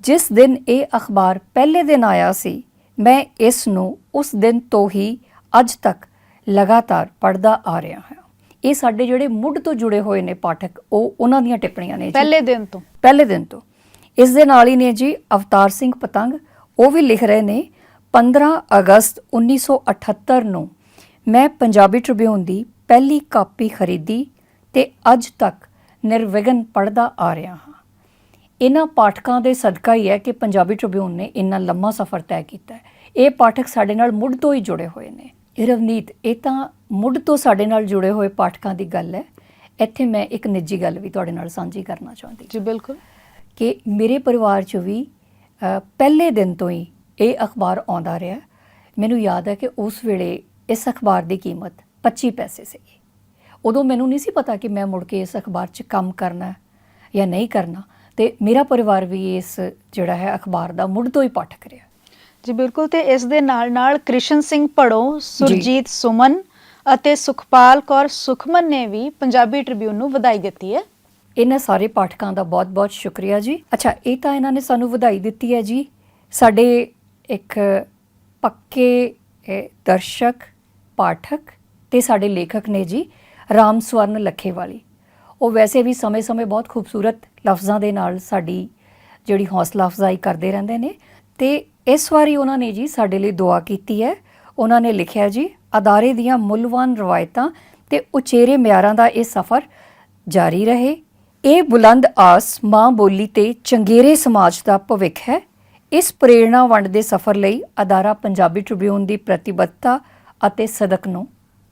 ਜਿਸ ਦਿਨ ਇਹ ਅਖਬਾਰ ਪਹਿਲੇ ਦਿਨ ਆਇਆ ਸੀ ਮੈਂ ਇਸ ਨੂੰ ਉਸ ਦਿਨ ਤੋਂ ਹੀ ਅੱਜ ਤੱਕ ਲਗਾਤਾਰ ਪੜ੍ਹਦਾ ਆ ਰਿਹਾ ਹਾਂ। ਇਹ ਸਾਡੇ ਜਿਹੜੇ ਮੁੱਢ ਤੋਂ ਜੁੜੇ ਹੋਏ ਨੇ ਪਾਠਕ ਉਹ ਉਹਨਾਂ ਦੀਆਂ ਟਿੱਪਣੀਆਂ ਨੇ ਜੀ। ਪਹਿਲੇ ਦਿਨ ਤੋਂ। ਪਹਿਲੇ ਦਿਨ ਤੋਂ। ਇਸ ਦੇ ਨਾਲ ਹੀ ਨੇ ਜੀ ਅਵਤਾਰ ਸਿੰਘ ਪਤੰਗ ਉਹ ਵੀ ਲਿਖ ਰਹੇ ਨੇ 15 ਅਗਸਤ 1978 ਨੂੰ ਮੈਂ ਪੰਜਾਬੀ ਟ੍ਰਿਬਿਊਨ ਦੀ ਪਹਿਲੀ ਕਾਪੀ ਖਰੀਦੀ ਤੇ ਅੱਜ ਤੱਕ ਨਿਰਵਿਘਨ ਪੜ੍ਹਦਾ ਆ ਰਿਹਾ ਹਾਂ। ਇਹਨਾਂ ਪਾਠਕਾਂ ਦੇ ਸਦਕਾ ਹੀ ਹੈ ਕਿ ਪੰਜਾਬੀ ਟ੍ਰਿਬਿਊਨ ਨੇ ਇੰਨਾ ਲੰਮਾ ਸਫ਼ਰ ਤੈਅ ਕੀਤਾ ਹੈ। ਇਹ ਪਾਠਕ ਸਾਡੇ ਨਾਲ ਮੁੱਢ ਤੋਂ ਹੀ ਜੁੜੇ ਹੋਏ ਨੇ। ਰਵਨੀਤ ਇਹ ਤਾਂ ਮੁੱਢ ਤੋਂ ਸਾਡੇ ਨਾਲ ਜੁੜੇ ਹੋਏ ਪਾਠਕਾਂ ਦੀ ਗੱਲ ਹੈ। ਇੱਥੇ ਮੈਂ ਇੱਕ ਨਿੱਜੀ ਗੱਲ ਵੀ ਤੁਹਾਡੇ ਨਾਲ ਸਾਂਝੀ ਕਰਨਾ ਚਾਹੁੰਦੀ ਜੀ ਬਿਲਕੁਲ। ਕਿ ਮੇਰੇ ਪਰਿਵਾਰ 'ਚ ਵੀ ਪਹਿਲੇ ਦਿਨ ਤੋਂ ਹੀ ਇਹ ਅਖਬਾਰ ਆਉਂਦਾ ਰਿਹਾ। ਮੈਨੂੰ ਯਾਦ ਹੈ ਕਿ ਉਸ ਵੇਲੇ ਇਸ ਅਖਬਾਰ ਦੀ ਕੀਮਤ 25 ਪੈਸੇ ਸੀਗੀ। ਉਦੋਂ ਮੈਨੂੰ ਨਹੀਂ ਸੀ ਪਤਾ ਕਿ ਮੈਂ ਮੁੜ ਕੇ ਇਸ ਅਖਬਾਰ 'ਚ ਕੰਮ ਕਰਨਾ ਜਾਂ ਨਹੀਂ ਕਰਨਾ ਤੇ ਮੇਰਾ ਪਰਿਵਾਰ ਵੀ ਇਸ ਜਿਹੜਾ ਹੈ ਅਖਬਾਰ ਦਾ ਮੁੱਢ ਤੋਂ ਹੀ ਪਾਠਕ ਰਿਹਾ। ਜੀ ਬਿਲਕੁਲ ਤੇ ਇਸ ਦੇ ਨਾਲ ਨਾਲ ਕ੍ਰਿਸ਼ਨ ਸਿੰਘ ਪੜੋ ਸੁਰਜੀਤ ਸੁਮਨ ਅਤੇ ਸੁਖਪਾਲ ਕੌਰ ਸੁਖਮਨ ਨੇ ਵੀ ਪੰਜਾਬੀ ਟ੍ਰਿਬਿਊਨ ਨੂੰ ਵਧਾਈ ਦਿੱਤੀ ਹੈ। ਇਹਨਾਂ ਸਾਰੇ ਪਾਠਕਾਂ ਦਾ ਬਹੁਤ-ਬਹੁਤ ਸ਼ੁਕਰੀਆ ਜੀ। ਅੱਛਾ ਇਹ ਤਾਂ ਇਹਨਾਂ ਨੇ ਸਾਨੂੰ ਵਧਾਈ ਦਿੱਤੀ ਹੈ ਜੀ। ਸਾਡੇ ਇੱਕ ਪੱਕੇ ਦਰਸ਼ਕ, ਪਾਠਕ ਤੇ ਸਾਡੇ ਲੇਖਕ ਨੇ ਜੀ, ਰਾਮ ਸਵਰਨ ਲੱਖੇਵਾਲੀ। ਉਹ ਵੈਸੇ ਵੀ ਸਮੇਂ-ਸਮੇਂ ਬਹੁਤ ਖੂਬਸੂਰਤ ਲਫ਼ਜ਼ਾਂ ਦੇ ਨਾਲ ਸਾਡੀ ਜਿਹੜੀ ਹੌਸਲਾ ਅਫਜ਼ਾਈ ਕਰਦੇ ਰਹਿੰਦੇ ਨੇ ਤੇ ਇਸ ਵਾਰੀ ਉਹਨਾਂ ਨੇ ਜੀ ਸਾਡੇ ਲਈ ਦੁਆ ਕੀਤੀ ਹੈ। ਉਹਨਾਂ ਨੇ ਲਿਖਿਆ ਜੀ, ਅਦਾਰੇ ਦੀਆਂ ਮੁੱਲਵਾਨ ਰਵਾਇਤਾਂ ਤੇ ਉਚੇਰੇ ਮਿਆਰਾਂ ਦਾ ਇਹ ਸਫ਼ਰ ਜਾਰੀ ਰਹੇ। ਇਹ ਬੁਲੰਦ ਆਸ ਮਾਂ ਬੋਲੀ ਤੇ ਚੰਗੇਰੇ ਸਮਾਜ ਦਾ ਭਵਿੱਖ ਹੈ। ਇਸ ਪ੍ਰੇਰਣਾ ਵੰਡ ਦੇ ਸਫ਼ਰ ਲਈ ਅਦਾਰਾ ਪੰਜਾਬੀ ਟ੍ਰਿਬਿਊਨ ਦੀ ਪ੍ਰਤੀਬੱਧਤਾ ਅਤੇ ਸਦਕ ਨੂੰ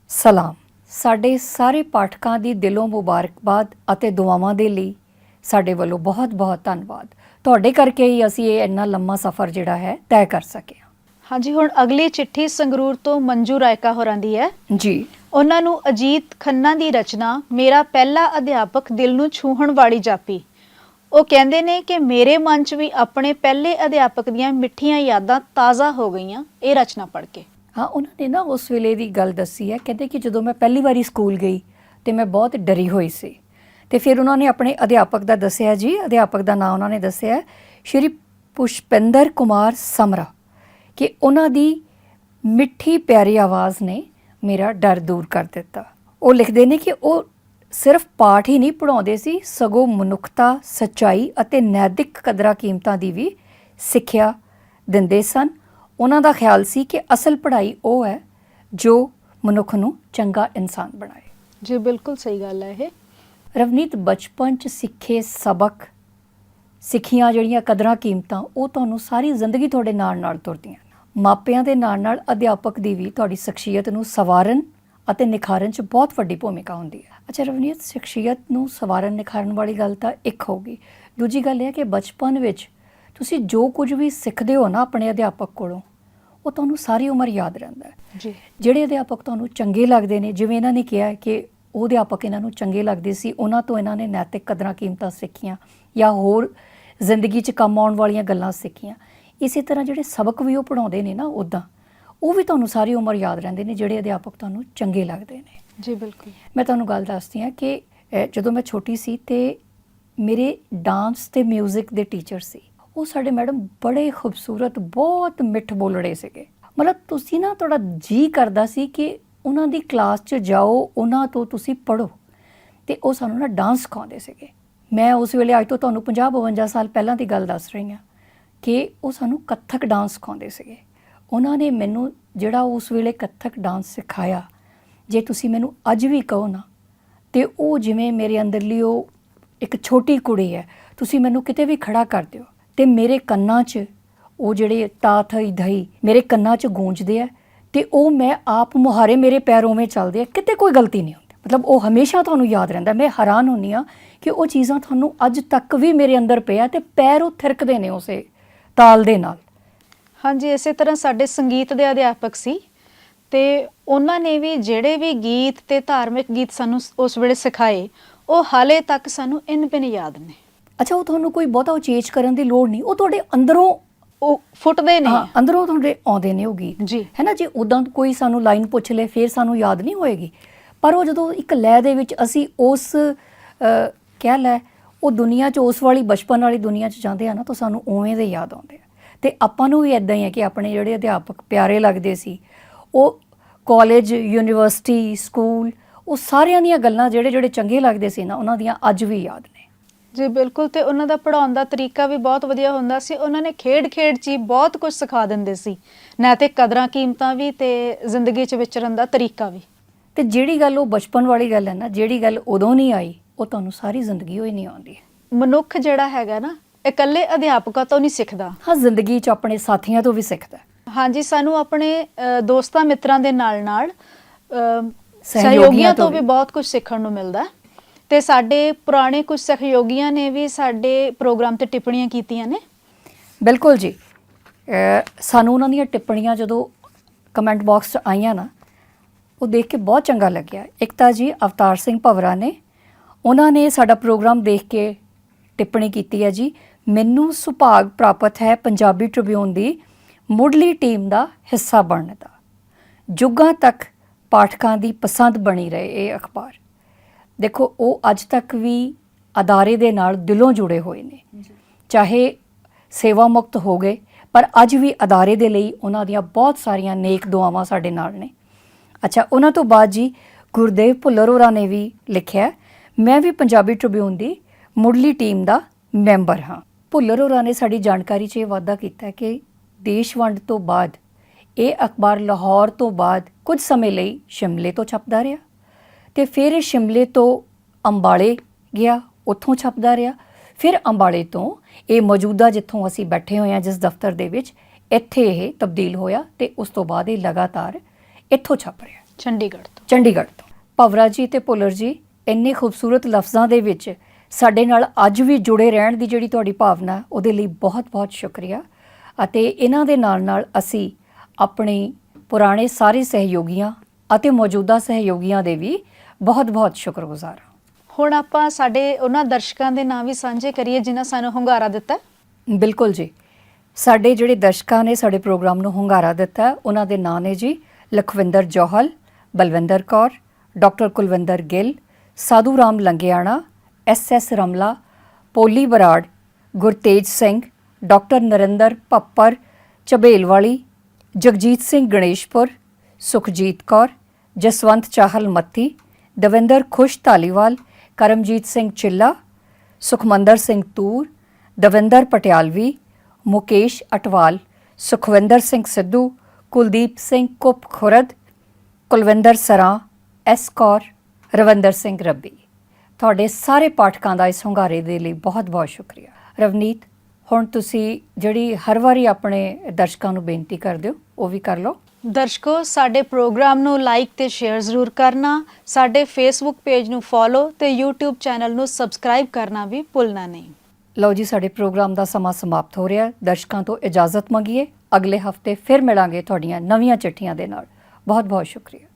ਸਲਾਮ। ਸਾਡੇ ਸਾਰੇ ਪਾਠਕਾਂ ਦੀ ਦਿਲੋਂ ਮੁਬਾਰਕਬਾਦ ਅਤੇ ਦੁਆਵਾਂ ਦੇ ਲਈ ਸਾਡੇ ਵੱਲੋਂ ਬਹੁਤ-ਬਹੁਤ ਧੰਨਵਾਦ। ਤੁਹਾਡੇ ਕਰਕੇ ਹੀ ਅਸੀਂ ਇਹ ਇੰਨਾ ਲੰਮਾ ਸਫ਼ਰ ਜਿਹੜਾ ਹੈ ਤੈਅ ਕਰ ਸਕੇ ਹਾਂ। ਹਾਂਜੀ ਹੁਣ ਅਗਲੀ ਚਿੱਠੀ ਸੰਗਰੂਰ ਤੋਂ ਮੰਜੂ ਰਾਇਕਾ ਹੋਰਾਂ ਦੀ ਹੈ। ਜੀ। ਉਹਨਾਂ ਨੂੰ ਅਜੀਤ ਖੰਨਾ ਦੀ ਰਚਨਾ ਮੇਰਾ ਪਹਿਲਾ ਅਧਿਆਪਕ ਦਿਲ ਨੂੰ ਛੂਹਣ ਵਾਲੀ ਜਾਪੀ। ਉਹ ਕਹਿੰਦੇ ਨੇ ਕਿ ਮੇਰੇ ਮਨ 'ਚ ਵੀ ਆਪਣੇ ਪਹਿਲੇ ਅਧਿਆਪਕ ਦੀਆਂ ਮਿੱਠੀਆਂ ਯਾਦਾਂ ਤਾਜ਼ਾ ਹੋ ਗਈਆਂ, ਇਹ ਰਚਨਾ ਪੜ੍ਹ ਕੇ। ਹਾਂ, ਉਹਨਾਂ ਨੇ ਨਾ ਉਸ ਵੇਲੇ ਦੀ ਗੱਲ ਦੱਸੀ ਹੈ। ਕਹਿੰਦੇ ਕਿ ਜਦੋਂ ਮੈਂ ਪਹਿਲੀ ਵਾਰੀ ਸਕੂਲ ਗਈ ਤੇ ਮੈਂ ਬਹੁਤ ਡਰੀ ਹੋਈ ਸੀ। ਤੇ ਫਿਰ ਉਹਨਾਂ ਨੇ ਆਪਣੇ ਅਧਿਆਪਕ ਦਾ ਦੱਸਿਆ ਜੀ, ਅਧਿਆਪਕ ਦਾ ਨਾਮ ਉਹਨਾਂ ਨੇ ਦੱਸਿਆ ਸ਼੍ਰੀ ਪੁਸ਼ਪਿੰਦਰ ਕੁਮਾਰ ਸਮਰਾ, ਕਿ ਉਹਨਾਂ ਦੀ ਮਿੱਠੀ ਪਿਆਰੀ ਆਵਾਜ਼ ਨੇ ਮੇਰਾ ਡਰ ਦੂਰ ਕਰ ਦਿੱਤਾ। ਉਹ ਲਿਖਦੇ ਨੇ ਕਿ ਉਹ ਸਿਰਫ ਪਾਠ ਹੀ ਨਹੀਂ ਪੜਾਉਂਦੇ ਸੀ ਸਗੋਂ ਮਨੁੱਖਤਾ ਸੱਚਾਈ ਅਤੇ ਨੈਤਿਕ ਕਦਰਾਂ ਕੀਮਤਾਂ ਦੀ ਵੀ ਸਿੱਖਿਆ ਦਿੰਦੇ ਸਨ। ਉਹਨਾਂ ਦਾ ਖਿਆਲ ਸੀ ਕਿ ਅਸਲ ਪੜ੍ਹਾਈ ਉਹ ਹੈ ਜੋ ਮਨੁੱਖ ਨੂੰ ਚੰਗਾ ਇਨਸਾਨ ਬਣਾਏ। ਜੀ ਬਿਲਕੁਲ ਸਹੀ ਗੱਲ ਹੈ ਇਹ। ਰਵਨੀਤ ਬਚਪਨ ਚ ਸਿੱਖੇ ਸਬਕ ਸਿੱਖੀਆਂ ਜਿਹੜੀਆਂ ਕਦਰਾਂ ਕੀਮਤਾਂ ਉਹ ਤੁਹਾਨੂੰ ਸਾਰੀ ਜ਼ਿੰਦਗੀ ਤੁਹਾਡੇ ਨਾਲ ਨਾਲ ਤੁਰਦੀਆਂ। ਮਾਪਿਆਂ ਦੇ ਨਾਲ ਨਾਲ ਅਧਿਆਪਕ ਦੀ ਵੀ ਤੁਹਾਡੀ ਸ਼ਖਸੀਅਤ ਨੂੰ ਸਵਾਰਨ ਅਤੇ ਨਿਖਾਰਨ ਚ ਬਹੁਤ ਵੱਡੀ ਭੂਮਿਕਾ ਹੁੰਦੀ ਹੈ। ਅੱਛਾ ਰਵਨੀਤ ਸ਼ਖਸੀਅਤ ਨੂੰ ਸਵਾਰਨ ਨਿਖਾਰਨ ਵਾਲੀ ਗੱਲ ਤਾਂ ਇੱਕ ਹੋਗੀ ਦੂਜੀ ਗੱਲ ਇਹ ਹੈ ਕਿ ਬਚਪਨ ਵਿੱਚ ਤੁਸੀਂ ਜੋ ਕੁਝ ਵੀ ਸਿੱਖਦੇ ਹੋ ਨਾ ਆਪਣੇ ਅਧਿਆਪਕ ਕੋਲੋਂ ਉਹ ਤੁਹਾਨੂੰ ਸਾਰੀ ਉਮਰ ਯਾਦ ਰਹਿੰਦਾ ਹੈ। ਜੀ। ਜਿਹੜੇ ਅਧਿਆਪਕ ਤੁਹਾਨੂੰ ਚੰਗੇ ਲੱਗਦੇ ਨੇ ਜਿਵੇਂ ਇਹਨਾਂ ਨੇ ਕਿਹਾ ਕਿ ਉਹ ਅਧਿਆਪਕ ਇਹਨਾਂ ਨੂੰ ਚੰਗੇ ਲੱਗਦੇ ਸੀ ਉਹਨਾਂ ਤੋਂ ਇਹਨਾਂ ਨੇ ਨੈਤਿਕ ਕਦਰਾਂ ਕੀਮਤਾਂ ਸਿੱਖੀਆਂ ਜਾਂ ਹੋਰ ਜ਼ਿੰਦਗੀ 'ਚ ਕੰਮ ਆਉਣ ਵਾਲੀਆਂ ਗੱਲਾਂ ਸਿੱਖੀਆਂ। ਇਸੇ ਤਰ੍ਹਾਂ ਜਿਹੜੇ ਸਬਕ ਵੀ ਉਹ ਪੜਾਉਂਦੇ ਨੇ ਨਾ ਉਦਾਂ ਉਹ ਵੀ ਤੁਹਾਨੂੰ ਸਾਰੀ ਉਮਰ ਯਾਦ ਰਹਿੰਦੇ ਨੇ ਜਿਹੜੇ ਅਧਿਆਪਕ ਤੁਹਾਨੂੰ ਚੰਗੇ ਲੱਗਦੇ ਨੇ। ਜੀ ਬਿਲਕੁਲ। ਮੈਂ ਤੁਹਾਨੂੰ ਗੱਲ ਦੱਸਦੀ ਹਾਂ ਕਿ ਜਦੋਂ ਮੈਂ ਛੋਟੀ ਸੀ ਤੇ ਮੇਰੇ ਡਾਂਸ ਤੇ 뮤직 ਦੇ ਟੀਚਰ ਸੀ ਉਹ ਸਾਡੇ ਮੈਡਮ ਬੜੇ ਖੂਬਸੂਰਤ ਬਹੁਤ ਮਿੱਠ ਬੋਲੜੇ ਸੀਗੇ। ਮਤਲਬ ਤੁਸੀਂ ਨਾ ਤੁਹਾਡਾ ਜੀ ਕਰਦਾ ਸੀ ਕਿ ਉਹਨਾਂ ਦੀ ਕਲਾਸ 'ਚ ਜਾਓ ਉਹਨਾਂ ਤੋਂ ਤੁਸੀਂ ਪੜੋ ਤੇ ਉਹ ਸਾਨੂੰ ਨਾ ਡਾਂਸ ਸਿਖਾਉਂਦੇ ਸੀਗੇ। ਮੈਂ ਉਸ ਵੇਲੇ ਅੱਜ ਤੋਂ ਤੁਹਾਨੂੰ 50 52 ਸਾਲ ਪਹਿਲਾਂ ਦੀ ਗੱਲ ਦੱਸ ਰਹੀ ਹਾਂ ਕਿ ਉਹ ਸਾਨੂੰ ਕੱਥਕ ਡਾਂਸ ਸਿਖਾਉਂਦੇ ਸੀਗੇ। ਉਹਨਾਂ ਨੇ ਮੈਨੂੰ ਜਿਹੜਾ ਉਸ ਵੇਲੇ ਕੱਥਕ ਡਾਂਸ ਸਿਖਾਇਆ, ਜੇ ਤੁਸੀਂ ਮੈਨੂੰ ਅੱਜ ਵੀ ਕਹੋ ਨਾ, ਤੇ ਉਹ ਜਿਵੇਂ ਮੇਰੇ ਅੰਦਰਲੀ ਉਹ ਇੱਕ ਛੋਟੀ ਕੁੜੀ ਹੈ, ਤੁਸੀਂ ਮੈਨੂੰ ਕਿਤੇ ਵੀ ਖੜਾ ਕਰ ਦਿਓ। ਤੇ ਮੇਰੇ ਕੰਨਾਂ 'ਚ ਉਹ ਜਿਹੜੇ ਤਾ ਥਈ ਧਈ ਮੇਰੇ ਕੰਨਾਂ 'ਚ ਗੂੰਜਦੇ ਆ, ਤੇ ਉਹ ਮੈਂ ਆਪ ਮੁਹਾਰੇ ਮੇਰੇ ਪੈਰੋਂ ਵਿੱਚ ਚੱਲਦੇ ਆ, ਕਿਤੇ ਕੋਈ ਗਲਤੀ ਨਹੀਂ ਹੁੰਦੀ। ਮਤਲਬ ਉਹ ਹਮੇਸ਼ਾ ਤੁਹਾਨੂੰ ਯਾਦ ਰਹਿੰਦਾ, ਮੈਂ ਹੈਰਾਨ ਹੁੰਨੀ ਆ ਕਿ ਉਹ ਚੀਜ਼ਾਂ ਤੁਹਾਨੂੰ ਅੱਜ ਤੱਕ ਵੀ ਮੇਰੇ ਅੰਦਰ ਪਿਆ ਤੇ ਪੈਰ ਉਹ ਥਿਰਕਦੇ ਨੇ ਉਸੇ ਤਾਲ ਦੇ ਨਾਲ। ਹਾਂਜੀ ਇਸੇ ਤਰ੍ਹਾਂ ਸਾਡੇ ਸੰਗੀਤ ਦੇ ਅਧਿਆਪਕ ਸੀ ਤੇ ਉਹਨਾਂ ਨੇ ਵੀ ਜਿਹੜੇ ਵੀ ਗੀਤ ਤੇ ਧਾਰਮਿਕ ਗੀਤ ਸਾਨੂੰ ਉਸ ਵੇਲੇ ਸਿਖਾਏ ਉਹ ਹਾਲੇ ਤੱਕ ਸਾਨੂੰ ਇਨ ਬਿਨ ਯਾਦ ਨੇ। ਅੱਛਾ ਉਹ ਤੁਹਾਨੂੰ ਕੋਈ ਬਹੁਤਾ ਉਚੇਚ ਕਰਨ ਦੀ ਲੋੜ ਨਹੀਂ ਉਹ ਤੁਹਾਡੇ ਅੰਦਰੋਂ ਉਹ ਫੁੱਟਦੇ ਨੇ। ਹਾਂ ਅੰਦਰੋਂ ਤੁਹਾਡੇ ਆਉਂਦੇ ਨੇ ਉਹ ਗੀਤ। ਜੀ। ਹੈ ਨਾ ਜੇ ਉਦਾਂ ਕੋਈ ਸਾਨੂੰ ਲਾਈਨ ਪੁੱਛ ਲੇ ਫਿਰ ਸਾਨੂੰ ਯਾਦ ਨਹੀਂ ਹੋਏਗੀ। ਪਰ ਉਹ ਜਦੋਂ ਇੱਕ ਲੈਅ ਦੇ ਵਿੱਚ ਅਸੀਂ ਉਸ ਕਹਿ ਲੈ ਉਹ ਦੁਨੀਆ 'ਚ ਉਸ ਵਾਲੀ ਬਚਪਨ ਵਾਲੀ ਦੁਨੀਆ 'ਚ ਜਾਂਦੇ ਆ ਨਾ ਤਾਂ ਸਾਨੂੰ ਉਵੇਂ ਦੇ ਯਾਦ ਆਉਂਦੇ ਆ। ਤੇ ਆਪਾਂ ਨੂੰ ਵੀ ਇਦਾਂ ਹੀ ਹੈ ਕਿ ਆਪਣੇ ਜਿਹੜੇ ਅਧਿਆਪਕ ਪਿਆਰੇ ਲੱਗਦੇ ਸੀ ਉਹ ਕਾਲਜ ਯੂਨੀਵਰਸਿਟੀ ਸਕੂਲ ਉਹ ਸਾਰਿਆਂ ਦੀਆਂ ਗੱਲਾਂ ਜਿਹੜੇ ਜਿਹੜੇ ਚੰਗੇ ਲੱਗਦੇ ਸੀ ਨਾ ਉਹਨਾਂ ਦੀਆਂ ਅੱਜ ਵੀ ਯਾਦ ਨੇ। ਜੀ ਬਿਲਕੁਲ ਤੇ ਉਹਨਾਂ ਦਾ ਪੜਾਉਣ ਦਾ ਤਰੀਕਾ ਵੀ ਬਹੁਤ ਵਧੀਆ ਹੁੰਦਾ ਸੀ। ਉਹਨਾਂ ਨੇ ਖੇਡ-ਖੇਡ 'ਚ ਬਹੁਤ ਕੁਝ ਸਿਖਾ ਦਿੰਦੇ ਸੀ। ਨੈਤਿਕ ਕਦਰਾਂ ਕੀਮਤਾਂ ਵੀ ਤੇ ਜ਼ਿੰਦਗੀ 'ਚ ਵਿਚਰਨ ਦਾ ਤਰੀਕਾ ਵੀ। ਤੇ ਜਿਹੜੀ ਗੱਲ ਉਹ ਬਚਪਨ ਵਾਲੀ ਗੱਲ ਹੈ ਨਾ ਜਿਹੜੀ ਗੱਲ ਉਦੋਂ ਨਹੀਂ ਆਈ ਉਹ ਤੁਹਾਨੂੰ ਸਾਰੀ ਜ਼ਿੰਦਗੀ ਹੋਈ ਨਹੀਂ ਆਉਂਦੀ। ਮਨੁੱਖ ਜਿਹੜਾ ਹੈਗਾ ਨਾ ਇਕੱਲੇ ਅਧਿਆਪਕਾਂ ਤੋਂ ਨਹੀਂ ਸਿੱਖਦਾ ਹਾਂ ਜ਼ਿੰਦਗੀ 'ਚ ਆਪਣੇ ਸਾਥੀਆਂ ਤੋਂ ਵੀ ਸਿੱਖਦਾ ਹੈ। ਹਾਂਜੀ ਸਾਨੂੰ ਆਪਣੇ ਅ, ਦੋਸਤਾਂ ਮਿੱਤਰਾਂ ਦੇ ਨਾਲ ਨਾਲ ਅ, ਸਹਿਯੋਗੀਆਂ ਤੋਂ ਵੀ ਵੀ। ਬਹੁਤ ਕੁਝ ਸਿੱਖਣ ਨੂੰ ਮਿਲਦਾ ਹੈ। ਤੇ ਸਾਡੇ ਪੁਰਾਣੇ ਕੁਝ ਸਹਿਯੋਗੀਆਂ ਨੇ ਵੀ ਸਾਡੇ ਪ੍ਰੋਗਰਾਮ ਤੇ ਟਿੱਪਣੀਆਂ ਕੀਤੀਆਂ ਨੇ ਬਿਲਕੁਲ ਜੀ ਅਹ ਸਾਨੂੰ ਉਹਨਾਂ ਦੀਆਂ ਟਿੱਪਣੀਆਂ ਜਦੋਂ ਕਮੈਂਟ ਬਾਕਸ 'ਚ ਆਈਆਂ ਨਾ ਉਹ ਦੇਖ ਕੇ ਬਹੁਤ ਚੰਗਾ ਲੱਗਿਆ ਇੱਕ ਤਾਂ ਜੀ ਅਵਤਾਰ ਸਿੰਘ ਭਵਰਾ ਨੇ ਉਹਨਾਂ ਨੇ ਸਾਡਾ ਪ੍ਰੋਗਰਾਮ ਦੇਖ ਕੇ ਟਿੱਪਣੀ ਕੀਤੀ ਹੈ ਜੀ ਮੈਨੂੰ ਸੁਭਾਗ ਪ੍ਰਾਪਤ ਹੈ ਪੰਜਾਬੀ ਟ੍ਰਿਬਿਊਨ ਦੀ ਮੁੱਢਲੀ ਟੀਮ ਦਾ ਹਿੱਸਾ ਬਣਨ ਦਾ। ਜੁਗਾਂ ਤੱਕ ਪਾਠਕਾਂ ਦੀ ਪਸੰਦ ਬਣੀ ਰਹੇ ਇਹ ਅਖਬਾਰ। ਦੇਖੋ ਉਹ ਅੱਜ ਤੱਕ ਵੀ ਅਦਾਰੇ ਦੇ ਨਾਲ ਦਿਲੋਂ ਜੁੜੇ ਹੋਏ ਨੇ। ਚਾਹੇ ਸੇਵਾ ਮੁਕਤ ਹੋ ਗਏ ਪਰ ਅੱਜ ਵੀ ਅਦਾਰੇ ਦੇ ਲਈ ਉਹਨਾਂ ਦੀਆਂ ਬਹੁਤ ਸਾਰੀਆਂ ਨੇਕ ਦੁਆਵਾਂ ਸਾਡੇ ਨਾਲ ਨੇ। ਅੱਛਾ ਉਹਨਾਂ ਤੋਂ ਬਾਅਦ ਜੀ ਗੁਰਦੇਵ ਭੁੱਲਰ ਹੋਰਾਂ ਨੇ ਵੀ ਲਿਖਿਆ ਮੈਂ ਵੀ ਪੰਜਾਬੀ ਟ੍ਰਿਬਿਊਨ ਦੀ ਮੁੱਢਲੀ ਟੀਮ ਦਾ ਮੈਂਬਰ ਹਾਂ। ਭੁੱਲਰ ਹੋਰਾਂ ਨੇ ਸਾਡੀ ਜਾਣਕਾਰੀ 'ਚ ਇਹ ਵਾਅਦਾ ਕੀਤਾ ਕਿ ਦੇਸ਼ ਵੰਡ ਤੋਂ ਬਾਅਦ ਇਹ ਅਖਬਾਰ ਲਾਹੌਰ ਤੋਂ ਬਾਅਦ ਕੁਝ ਸਮੇਂ ਲਈ ਸ਼ਿਮਲੇ ਤੋਂ ਛਪਦਾ ਰਿਹਾ ਤੇ ਫਿਰ ਇਹ ਸ਼ਿਮਲੇ ਤੋਂ ਅੰਬਾਲੇ ਗਿਆ ਉੱਥੋਂ ਛਪਦਾ ਰਿਹਾ। ਫਿਰ ਅੰਬਾਲੇ ਤੋਂ ਇਹ ਮੌਜੂਦਾ ਜਿੱਥੋਂ ਅਸੀਂ ਬੈਠੇ ਹੋਏ ਹਾਂ ਜਿਸ ਦਫ਼ਤਰ ਦੇ ਵਿੱਚ ਇੱਥੇ ਇਹ ਤਬਦੀਲ ਹੋਇਆ ਤੇ ਉਸ ਤੋਂ ਬਾਅਦ ਇਹ ਲਗਾਤਾਰ ਇੱਥੋਂ ਛਪ ਰਿਹਾ। ਚੰਡੀਗੜ੍ਹ ਤੋਂ। ਚੰਡੀਗੜ੍ਹ ਤੋਂ। ਭਵਰਾ ਜੀ ਤੇ ਭੁੱਲਰ ਜੀ ਇੰਨੇ ਖੂਬਸੂਰਤ ਲਫ਼ਜ਼ਾਂ ਦੇ ਵਿੱਚ ਸਾਡੇ ਨਾਲ ਅੱਜ ਵੀ ਜੁੜੇ ਰਹਿਣ ਦੀ ਜਿਹੜੀ ਤੁਹਾਡੀ ਭਾਵਨਾ ਉਹਦੇ ਲਈ ਬਹੁਤ-ਬਹੁਤ ਸ਼ੁਕਰੀਆ। ਅਤੇ ਇਹਨਾਂ ਦੇ ਨਾਲ-ਨਾਲ ਅਸੀਂ ਆਪਣੇ ਪੁਰਾਣੇ ਸਾਰੇ ਸਹਿਯੋਗੀਆਂ ਅਤੇ ਮੌਜੂਦਾ ਸਹਿਯੋਗੀਆਂ ਦੇ ਵੀ ਬਹੁਤ-ਬਹੁਤ ਸ਼ੁਕਰਗੁਜ਼ਾਰ ਹਾਂ। ਹੁਣ ਆਪਾਂ ਸਾਡੇ ਉਹਨਾਂ ਦਰਸ਼ਕਾਂ ਦੇ ਨਾਂ ਵੀ ਸਾਂਝੇ ਕਰੀਏ ਜਿਨ੍ਹਾਂ ਸਾਨੂੰ ਹੁੰਗਾਰਾ ਦਿੱਤਾ। ਬਿਲਕੁਲ ਜੀ। ਸਾਡੇ ਜਿਹੜੇ ਦਰਸ਼ਕਾਂ ਨੇ ਸਾਡੇ ਪ੍ਰੋਗਰਾਮ ਨੂੰ ਹੁੰਗਾਰਾ ਦਿੱਤਾ ਉਹਨਾਂ ਦੇ ਨਾਂ ਨੇ ਜੀ Lakhwinder Johal Balwinder Kaur doctor Kulwinder Gill Sadhu Ram Langiana S S Ramla, Poli Brar, Gurtej Singh, doctor Narinder Papar Chabelwali Jagjit Singh Ganeshpur, Sukhjit Kaur, Jaswant Chahal Matti, Davinder Khush Dhaliwal, Karamjit Singh Chilla, Sukhmandar Singh Toor, Davinder Patialvi, Mukesh Atwal, Sukhwinder Singh Sidhu, Kuldeep Singh ਕੁੱਪ ਖੁਰਦ, ਕੁਲਵਿੰਦਰ ਸਰਾਂ, S Kaur, Ravinder Singh Rabbi. ਤੁਹਾਡੇ ਸਾਰੇ ਪਾਠਕਾਂ ਦਾ ਇਸ ਹੁੰਗਾਰੇ ਦੇ ਲਈ ਬਹੁਤ-ਬਹੁਤ ਸ਼ੁਕਰੀਆ। ਰਵਨੀਤ ਹੁਣ ਤੁਸੀਂ ਜਿਹੜੀ ਹਰ ਵਾਰੀ ਆਪਣੇ ਦਰਸ਼ਕਾਂ ਨੂੰ ਬੇਨਤੀ ਕਰਦੇ ਹੋ ਉਹ ਵੀ ਕਰ ਲਓ। ਦਰਸ਼ਕੋ ਸਾਡੇ ਪ੍ਰੋਗਰਾਮ ਨੂੰ ਲਾਈਕ ਤੇ ਸ਼ੇਅਰ ਜ਼ਰੂਰ ਕਰਨਾ ਸਾਡੇ ਫੇਸਬੁੱਕ ਪੇਜ ਨੂੰ ਫੋਲੋ ਤੇ YouTube ਚੈਨਲ ਨੂੰ ਸਬਸਕ੍ਰਾਈਬ ਕਰਨਾ ਵੀ ਭੁੱਲਣਾ ਨਹੀਂ। ਲਓ ਜੀ ਸਾਡੇ ਪ੍ਰੋਗਰਾਮ ਦਾ ਸਮਾਂ ਸਮਾਪਤ ਹੋ ਰਿਹਾ ਹੈ। ਦਰਸ਼ਕਾਂ ਤੋਂ ਇਜਾਜ਼ਤ ਮੰਗੀਏ। ਅਗਲੇ ਹਫ਼ਤੇ ਫਿਰ ਮਿਲਾਂਗੇ ਤੁਹਾਡੀਆਂ ਨਵੀਆਂ ਚਿੱਠੀਆਂ ਦੇ ਨਾਲ। ਬਹੁਤ ਬਹੁਤ ਸ਼ੁਕਰੀਆ।